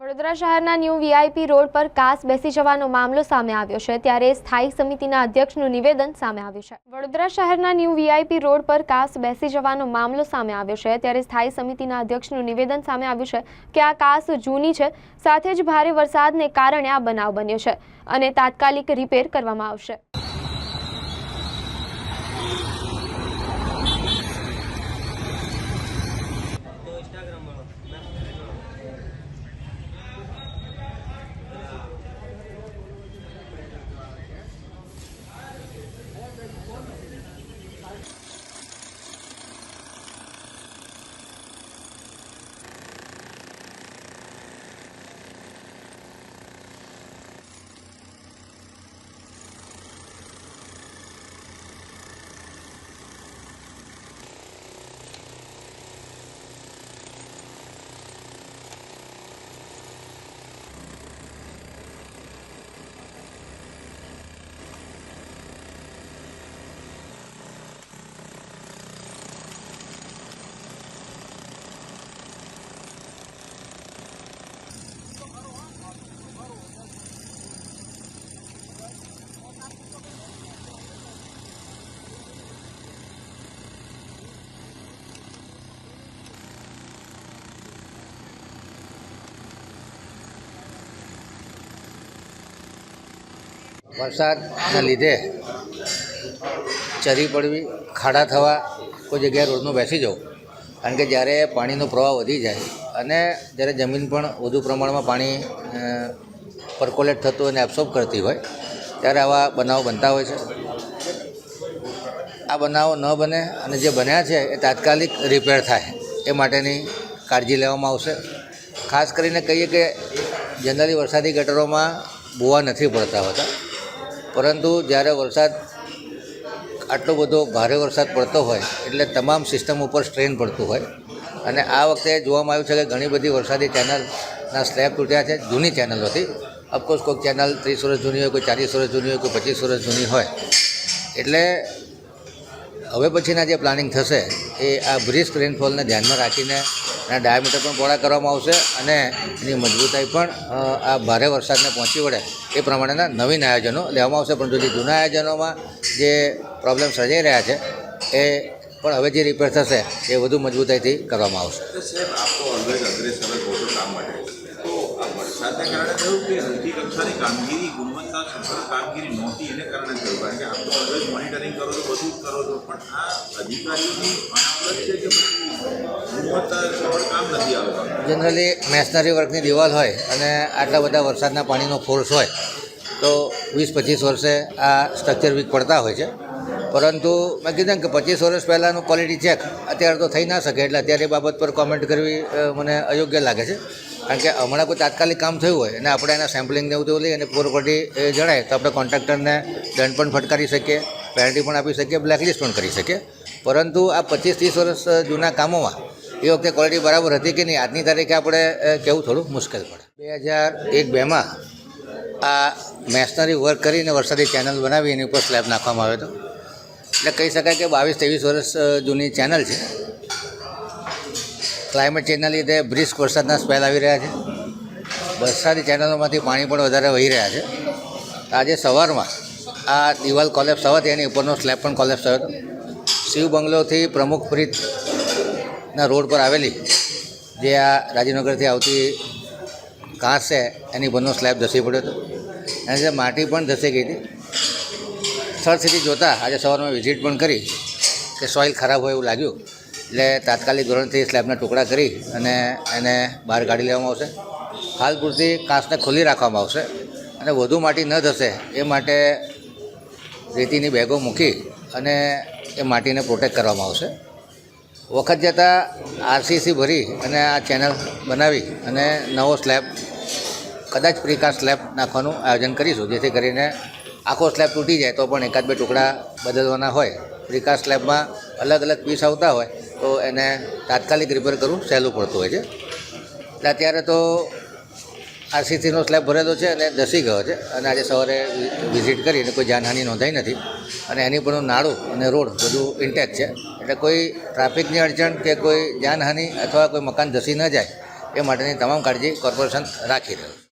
વડોદરા શહેરના new VIP road પર કાસ બેસી જવાનો મામલો સામે આવ્યો છે, ત્યારે સ્થાયી સમિતિના અધ્યક્ષનું નિવેદન સામે આવ્યું છે. વડોદરા શહેરના ન્યૂ વીઆઈપી રોડ પર કાસ બેસી જવાનો મામલો સામે આવ્યો છે, ત્યારે સ્થાયી સમિતિના અધ્યક્ષનું નિવેદન સામે આવ્યું છે કે આ કાસ જૂની છે, સાથે જ ભારે વરસાદને કારણે આ બનાવ બન્યો છે અને તાત્કાલિક રિપેર કરવામાં આવશે. વરસાદના લીધે ચરી પડવી, ખાડા થવા, કોઈ જગ્યાએ રોડનું બેસી જવું. કારણ કે જ્યારે પાણીનો પ્રવાહ વધી જાય અને જ્યારે જમીન પણ વધુ પ્રમાણમાં પાણી પરકોલેટ થતું અને એબ્સોર્બ કરતી હોય, ત્યારે આવા બનાવો બનતા હોય છે. આ બનાવો ન બને અને જે બન્યા છે એ તાત્કાલિક રિપેર થાય. એ માટેની કાળજી લેવામાં આવશે. ખાસ કરીને કહીએ કે જનરલી વરસાદી ગટરોમાં બોવા નથી પડતા હોતા. પરંતુ જ્યારે વરસાદ આટલો બધો ભારે વરસાદ પડતો હોય, એટલે તમામ સિસ્ટમ ઉપર સ્ટ્રેન પડતું હોય. અને આ વખતે જોવામાં આવ્યું છે કે ઘણી બધી વરસાદી ચેનલના સ્લેબ તૂટ્યા છે, જૂની ચેનલોથી હતી. અફકોર્સ કોઈક ચેનલ ત્રીસ વર્ષ જૂની હોય, કોઈ ચાલીસ વર્ષ જૂની હોય, કોઈ પચીસ વર્ષ જૂની હોય. એટલે હવે પછીના જે પ્લાનિંગ થશે, એ આ બ્રિસ્ક રેનફોલને ધ્યાનમાં રાખીને એના ડાયામીટર પણ પહોળા કરવામાં આવશે અને એની મજબૂતાઈ પણ આ ભારે વરસાદને પહોંચી વળે એ પ્રમાણેના નવીન આયોજનો લેવામાં આવશે. પરંતુ જે જૂના આયોજનોમાં જે પ્રોબ્લેમ સર્જાઈ રહ્યા છે, એ પણ હવે જે રિપેર થશે, એ વધુ મજબૂતાઈથી કરવામાં આવશે. કામગીરી, ગુણવત્તા કામગીરી નહોતી એને કારણે કારણ કે મોનિટરિંગ કરો છો, બધું જ કરો છો, પણ આ અધિકારીઓની અનાવરત છે કે જનરલી મેશનરી વર્કની દિવાલ હોય અને આટલા બધા વરસાદના પાણીનો ફોર્સ હોય, તો વીસ પચીસ વર્ષે આ સ્ટ્રક્ચર વીક પડતા હોય છે. પરંતુ મેં કીધું કે પચીસ વર્ષ પહેલાંનું ક્વોલિટી ચેક અત્યારે તો થઈ ના શકે, એટલે અત્યારે બાબત પર કોમેન્ટ કરવી મને અયોગ્ય લાગે છે. કારણ કે હમણાં કોઈ તાત્કાલિક કામ થયું હોય અને આપણે એના સેમ્પલિંગ ને એવું તેવું લઈ અને પ્રોપર્ટી જણાય, તો આપણે કોન્ટ્રાક્ટરને દંડ પણ ફટકારી શકીએ પેનલ્ટી પણ આપી શકીએ બ્લેકલિસ્ટ પણ કરી શકીએ. પરંતુ આ પચીસ ત્રીસ વર્ષ જૂના કામોમાં એ વખતે ક્વોલિટી બરાબર હતી કે નહીં, આજની તારીખે આપણે કહેવું થોડું મુશ્કેલ પડે. બે હજાર એક બેમાં આ મેશનરી વર્ક કરીને વરસાદી ચેનલ બનાવી, એની ઉપર સ્લેબ નાખવામાં આવ્યો હતો. એટલે કહી શકાય કે બાવીસ ત્રેવીસ વર્ષ જૂની ચેનલ છે. ક્લાઇમેટ ચેન્જના લીધે બ્રિસ્ક વરસાદના સ્પેલ આવી રહ્યા છે. વરસાદી ચેનલોમાંથી પાણી પણ વધારે વહી રહ્યા છે. આજે સવારમાં આ દિવાલ કોલેપ્સ થવાથી એની ઉપરનો સ્લેબ પણ કોલેપ્સ થયો હતો. શિવ બંગલોથી પ્રમુખ પ્રીતના રોડ પર આવેલી, જે આ રાજીનગરથી આવતી કાંસ છે, એની બંને સ્લેબ ધસી પડ્યો હતો. એની સાથે માટી પણ ધસી ગઈ હતી. સ્થળ સ્થિતિ જોતાં આજે સવારમાં વિઝિટ પણ કરી કે સોઇલ ખરાબ હોય એવું લાગ્યું. એટલે તાત્કાલિક ધોરણથી સ્લેબના ટુકડા કરી અને એને બહાર કાઢી લેવામાં આવશે. હાલ પૂરતી કાંસને ખુલ્લી રાખવામાં આવશે અને વધુ માટી ન ધસે એ માટે રેતીની બેગો મૂકી અને એ માટીને પ્રોટેક્ટ કરવામાં આવશે. વખત જતાં આરસીસી ભરી અને આ ચેનલ બનાવી અને નવો સ્લેબ કદાચ પ્રિકાસ્ટ સ્લેબ નાખવાનું આયોજન કરીશું. જેથી કરીને આખો સ્લેબ તૂટી જાય તો પણ એકાદ બે ટુકડા બદલવાના હોય. પ્રિકાસ્ટ સ્લેબમાં અલગ અલગ પીસ આવતા હોય તો એને તાત્કાલિક રિપેર કરવું સહેલું પડતું હોય છે. અત્યારે તો આરસીસીનો સ્લેબ ભરેલો છે અને ધસી ગયો છે. અને આજે સવારે વિઝિટ કરીને કોઈ જાનહાની નોંધાઈ નથી. અને એની પણ નાળું અને રોડ બધું ઇન્ટેક છે. એટલે કોઈ ટ્રાફિકની અડચણ કે કોઈ જાનહાનિ અથવા કોઈ મકાન ધસી ન જાય એ માટેની તમામ કાળજી કોર્પોરેશન રાખી રહ્યું